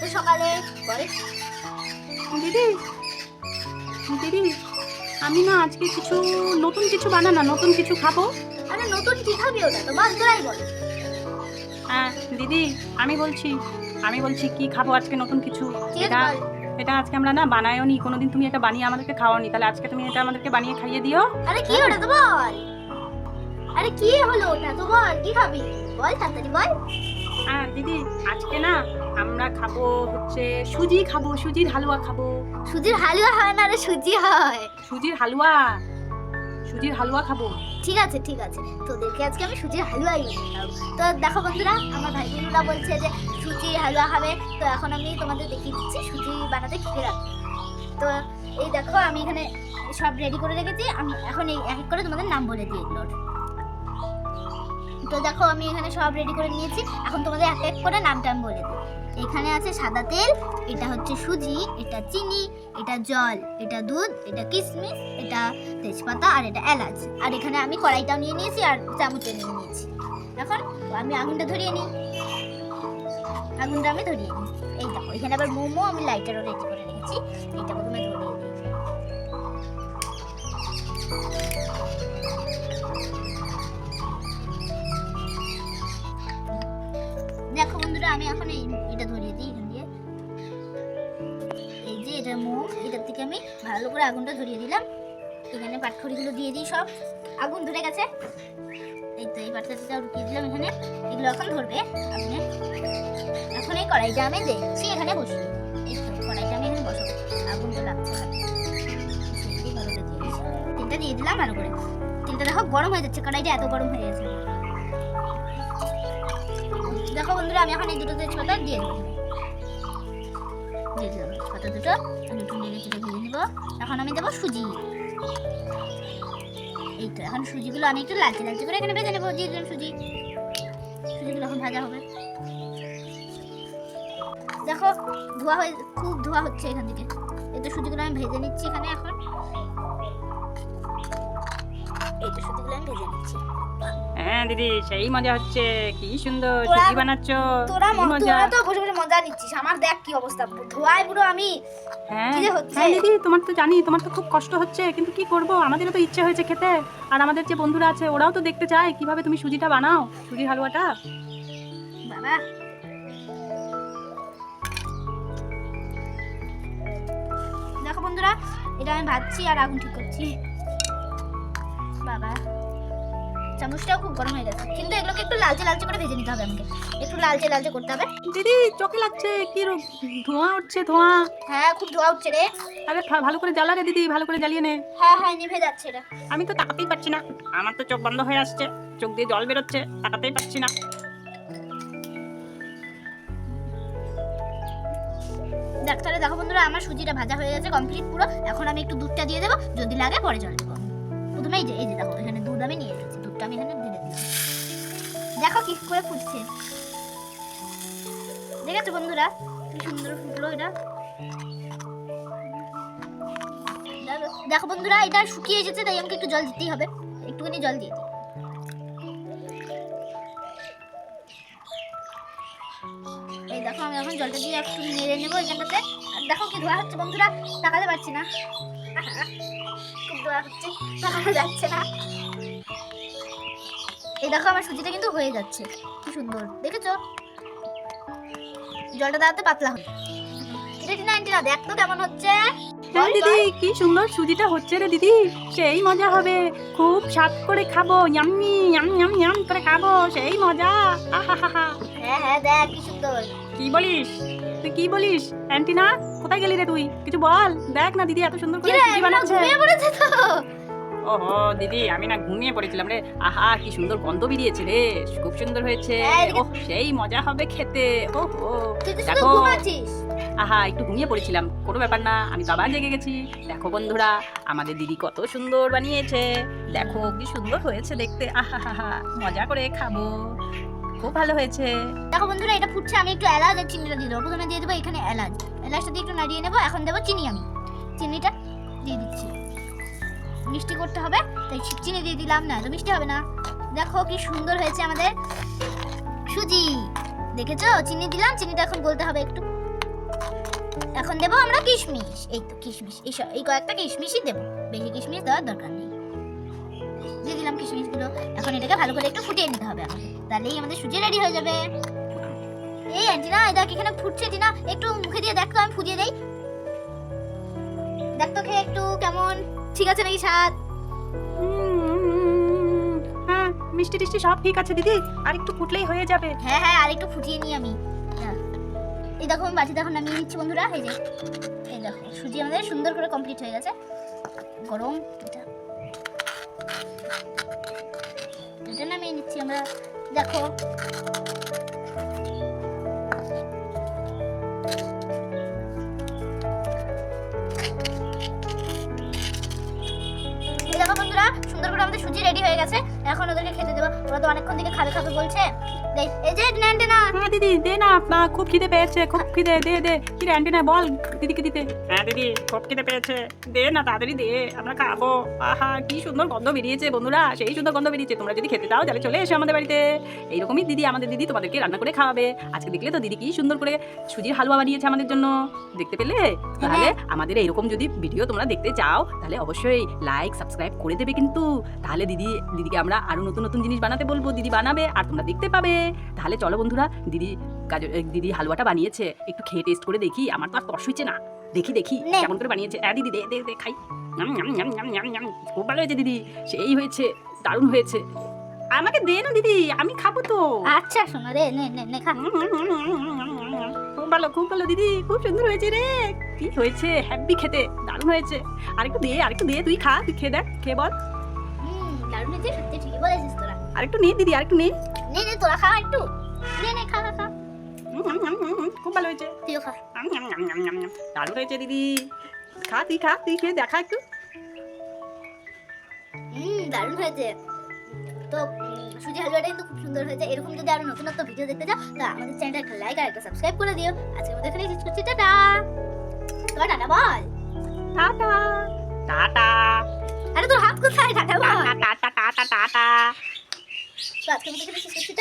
তো সকালে দিদি দিদি আমি না আজকে কিছু নতুন কিছু বানা না নতুন কিছু খাব। আরে নতুন কি খাবি ওটা তো? বল তোরাই বল। হ্যাঁ দিদি আমি বলছি আমি বলছি কি খাব আজকে নতুন কিছু? এটা এটা আজকে আমরা না বানায়ও নি কোনোদিন তুমি এটা বানিয়ে আমাদেরকে খাওয়ানি তাহলে আজকে তুমি এটা আমাদেরকে বানিয়ে খাইয়ে দিও। আরে কি ওটা তো বল? আরে কি হলো ওটা? তো বল কি খাবি? বল তাড়াতাড়ি বল। হ্যাঁ দিদি আজকে না আমরা খাব হচ্ছে সুজি খাব সুজির হালুয়া খাব। সুজির হালুয়া হয় না রে সুজি হয়। সুজির হালুয়া? সুজির হালুয়া খাব। ঠিক আছে ঠিক আছে। তোদেরকে আজকে আমি সুজির বানিয়ে তো দেখো বন্ধুরা আমার ভাই বোনরা বলছে যে সুজির হালুয়া খাবে। তো এখন আমি তোমাদের দেখিয়ে দিচ্ছি সুজি বানাতে কি রাখব তো এই দেখো আমি এখানে সব রেডি করে রেখেছি। আমি এখন এই এক এক করে তোমাদের নাম বলে দিই এগুলোর তো দেখো, আমি এখানে সব রেডি করে নিয়েছি। এখন তোমাদের এক এক করে নামটা আমি বলে এখানে আছে সাদা তেল, এটা হচ্ছে সুজি, এটা চিনি, এটা জল, এটা দুধ, এটা কিশমিশ এটা তেজপাতা আর এটা এলাচ। আর এখানে আমি কড়াইটাও নিয়ে নিয়েছি আর চামচও নিয়ে নিয়েছি। এখন আমি আগুনটা ধরিয়ে নিই। আগুনটা আমি ধরিয়ে নিই। এই দেখো, এখানে আবার মোমো আমি লাইটারও রেডি করে রেখেছি এইটা এখন এটা ধরিয়ে দিই, এখান দিয়ে। এই যে এটা মুখ এটার থেকে আমি ভালো করে আগুনটা ধরিয়ে দিলাম। এখানে পাটখড়িগুলো দিয়ে দিই সব। আগুন ধরে গেছে। এই তো এই পাটখড়িটা ঢুকিয়ে দিলাম এখানে। এগুলো এখন ধরবে আগুনে। এখন এই কড়াইটা আমি দেখছি, এখানে বসিয়ে এই তো, কড়াইটা আমি এখানে আগুনটা লাগছে। তেলটা দিয়ে দিলাম ভালো করে। তেলটা দেখো, গরম হয়ে যাচ্ছে। কড়াইটা এত গরম হয়ে গেছে। দেখো বন্ধুরা, আমি এখন এই দুটো তেজপাতা দিয়ে দেবো। দিয়ে দিলাম তেজপাতা দুটো আমি একটু নেড়ে চেড়ে ভেজে নিব। এখন আমি দেবো সুজি। এই তো, এখন সুজিগুলো আমি একটু লালচে লালচে করে এখানে ভেজে নেব। দিয়ে দিলাম সুজি। সুজিগুলো এখন ভাজা হবে। দেখো, ধোয়া হয়ে, খুব ধোয়া হচ্ছে এখান থেকে। এই তো সুজিগুলো আমি ভেজে নিচ্ছি এখানে এখন। এই তো সুজিগুলো আমি ভেজে নিচ্ছি। হ্যাঁ দিদি সেই মজা হচ্ছে। কি সুন্দর সুজি বানাচ্ছ তোরা মজা। তো বসে বসে মজা নিচ্ছিস। আমার দেখ কি অবস্থা। ধোয়ায় পুরো আমি হ্যাঁ হচ্ছে? হ্যাঁ দিদি তোমার তো জানি তোমার তো খুব কষ্ট হচ্ছে। কিন্তু কি করব? আমাদেরও তো ইচ্ছে হয়েছে খেতে। আর আমাদের যে বন্ধুরা আছে ওরাও তো দেখতে চায়। কীভাবে তুমি সুজিটা বানাও? সুজির হালুয়াটা? বাবা। দেখো বন্ধুরা এটা আমি ভাজছি আর আগুন ঠিক করছি। বাবা। চামচটাও খুব গরম হয়ে গেছে। কিন্তু এগুলোকে একটু লালচে লালচে করে ভেজে নিতে হবে আমাকে। একটু লালচে লালচে করতে হবে। দিদি চোখে লাগছে কি ধোঁয়া উঠছে ধোঁয়া। হ্যাঁ খুব ধোয়া উঠছে রে। আরে ভালো করে জ্বালা রে দিদি ভালো করে জ্বালিয়ে নে। হ্যাঁ হ্যাঁ নিভে যাচ্ছে এটা আমি তো তাকাতেই পারছি না। আমার তো চোখ বন্ধ হয়ে আসছে। চোখ দিয়ে জল বেরোচ্ছে তাকাতেই পারছি না। দেখ তাহলে দেখো বন্ধুরা আমার সুজিটা ভাজা হয়ে গেছে কমপ্লিট পুরো। এখন আমি একটু দুধটা দিয়ে দেবো। যদি লাগে পরে জল দেবো। প্রথমে এই যে এই যে দেখো এখানে দুধ আমি নিয়ে এসেছি দুধটা আমি এখানে ঢেলে দিলাম। দেখো কি করে ফুটছে। দেখেছ বন্ধুরা? কি সুন্দর ফুটলো এটা। দেখো- বন্ধুরা, এটা শুকিয়ে এসেছে, তাই আমাকে একটু জল দিতেই হবে। একটুখানি জল দিয়ে দিই। এই দেখো, আমি এখন জলটা দিয়ে একটু নেড়ে নেব এখানটাতে। আর দেখো কি ধোয়া হচ্ছে বন্ধুরা, তাকাতে পারছি না। খুব ধোয়া হচ্ছে, তাকানো যাচ্ছে না। এই দেখো আমার সুজিটা কিন্তু হয়ে যাচ্ছে। কি সুন্দর। দেখেছ? জলটা দাঁড়াতে পাতলা এটা না দেখ তো কেমন হচ্ছে। হ্যাঁ দিদি কি সুন্দর সুজিটা হচ্ছে রে দিদি। সেই মজা হবে। খুব স্বাদ করে খাব। ইয়াম্মি ইয়াম ইয়াম ইয়াম করে খাব। সেই মজা। হ্যাঁ হ্যাঁ দেখ কি সুন্দর। কি বলিস? তুই কি বলিস? অ্যান্টিনা কোথায় গেলি রে তুই? কিছু বল। দেখ না দিদি এত সুন্দর করে সুজি বানাচ্ছে। ঘুমিয়ে পড়েছে তো। ওহো দিদি আমি না ঘুমিয়ে পড়েছিলাম রে। আহা কি সুন্দর গন্ধ বেরিয়েছে রে। খুব সুন্দর হয়েছে। হ্যাঁ, ওহ সেই মজা হবে খেতে। ওহো দেখো। আহা একটু ঘুমিয়ে পড়েছিলাম। কোনো ব্যাপার না আমি তো আবার জেগে গেছি। দেখো বন্ধুরা আমাদের দিদি কত সুন্দর বানিয়েছে। দেখো কি সুন্দর হয়েছে দেখতে। আহা মজা করে খাব। খুব ভালো হয়েছে। দেখো বন্ধুরা এটা ফুটছে আমি একটু এলাচ আর চিনিটা দিয়ে দেবো। প্রথমে দিয়ে দেবো এখানে এলাচ। এলাচটা দিয়ে একটু নাড়িয়ে নেব। এখন দেবো চিনি আমি। চিনিটা দিয়ে দিচ্ছি। মিষ্টি করতে হবে, তাই চিনি দিয়ে দিলাম না তো মিষ্টি হবে না। দেখো কি সুন্দর হয়েছে আমাদের সুজি। দেখেছ? চিনি দিলাম, চিনিটা এখন গলতে হবে একটু। এখন দেবো আমরা কিশমিশ। এই তো কিশমিশ, এই এই কয়েকটা কিশমিশই দেবো। বেশি কিশমিশ দেওয়ার দরকার নেই। দিয়ে দিলাম কিশমিশগুলো। এখন এটাকে ভালো করে একটু ফুটিয়ে নিতে হবে এখন তাহলেই আমাদের সুজি রেডি হয়ে যাবে। এই আন্টিনা এই দেখ এখানে ফুটছে টিনা একটু মুখে দিয়ে দেখ তো, আমি ফুটিয়ে দেই। দেখ তো খেয়ে একটু কেমন ঠিক আছে নাকি স্বাদ হ্যাঁ মিষ্টি টিষ্টি সব ঠিক আছে দিদি। আর একটু ফুটলেই হয়ে যাবে। হ্যাঁ হ্যাঁ আর একটু ফুটিয়ে নিই আমি। হ্যাঁ। এই দেখো আমি বাটিতে এখন নামিয়ে নিচ্ছি বন্ধুরা এই যে। এই দেখো সুজি আমাদের সুন্দর করে কমপ্লিট হয়ে গেছে। গরম এটা। এটা নামিয়ে নিচ্ছি আমরা। দেখো। বন্ধুরা সুন্দর করে আমাদের সুজি রেডি হয়ে গেছে। এখন ওদেরকে খেতে দেবো। ওরা তো অনেকক্ষণ থেকে খাবে খাবে বলছে। এই যে হ্যাঁ দিদি দে না না, খুব খিদে পেয়েছে খুব খিদে দে দে কি বল দিদিকে দিতে। হ্যাঁ দিদি খুব খিদে পেয়েছে। দে না তাড়াতাড়ি দে আমরা খাব। আহা কি সুন্দর গন্ধ বেরিয়েছে বন্ধুরা সেই সুন্দর গন্ধ বেরিয়েছে। তোমরা যদি খেতে দাও তাহলে চলে এসো আমাদের বাড়িতে। এইরকমই দিদি আমাদের দিদি তোমাদেরকে রান্না করে খাওয়াবে। আজকে দেখলে তো দিদি কি সুন্দর করে সুজির হালুয়া বানিয়েছে আমাদের জন্য। দেখতে পেলে? তাহলে আমাদের এইরকম যদি ভিডিও তোমরা দেখতে চাও তাহলে অবশ্যই লাইক সাবস্ক্রাইব করে দেবে কিন্তু। তাহলে দিদি দিদিকে আমরা আরও নতুন নতুন জিনিস বানাতে বলব। দিদি বানাবে আর তোমরা দেখতে পাবে। তাহলে চলো বন্ধুরা দিদি গাজর দিদি হালুয়াটা বানিয়েছে। একটু খেয়ে টেস্ট করে দেখি আমার তো আর তস হচ্ছে না। দেখি দেখি কেমন করে বানিয়েছে। হ্যাঁ দিদি দে দে দে খাই। খুব ভালো হয়েছে দিদি। সেই হয়েছে দারুণ হয়েছে। আমাকে দে না দিদি আমি খাব তো। আচ্ছা শোনা রে নে নে নে খা। খুব ভালো খুব ভালো দিদি খুব সুন্দর হয়েছে রে। কি হয়েছে? হ্যাপি খেতে দারুণ হয়েছে। আরেকটু দে আরেকটু দে তুই খা তুই খেয়ে দেখ খেয়ে বল। হুম দারুণ হয়েছে সত্যি ঠিকই বলেছিস তোরা। আরেকটু নে দিদি আরেকটু নে। নে নে তোরা খা একটু। নে নে খা খা খুব ভালো হয়েছে। তুইও খা। দারুণ হয়েছে দিদি। খা তুই খা তুই খেয়ে দেখা একটু। হুম দারুণ হয়েছে। তো সুজি হালুয়াটা কিন্তু খুব সুন্দর হয়েছে। এরকম যদি আরও নতুন নতুন ভিডিও দেখতে চাও তা আমাদের চ্যানেলটা লাইক আর একটা সাবস্ক্রাইব করে দিও। আজকে আমাদের এখানে শেষ করছি। টাটা। তোরা টাটা বল। টাটা। টাটা। আরে তোর হাত কোথায়? টাটা বল। Tata tata tata. তো আজকে আমাদের এখানে শেষ করছি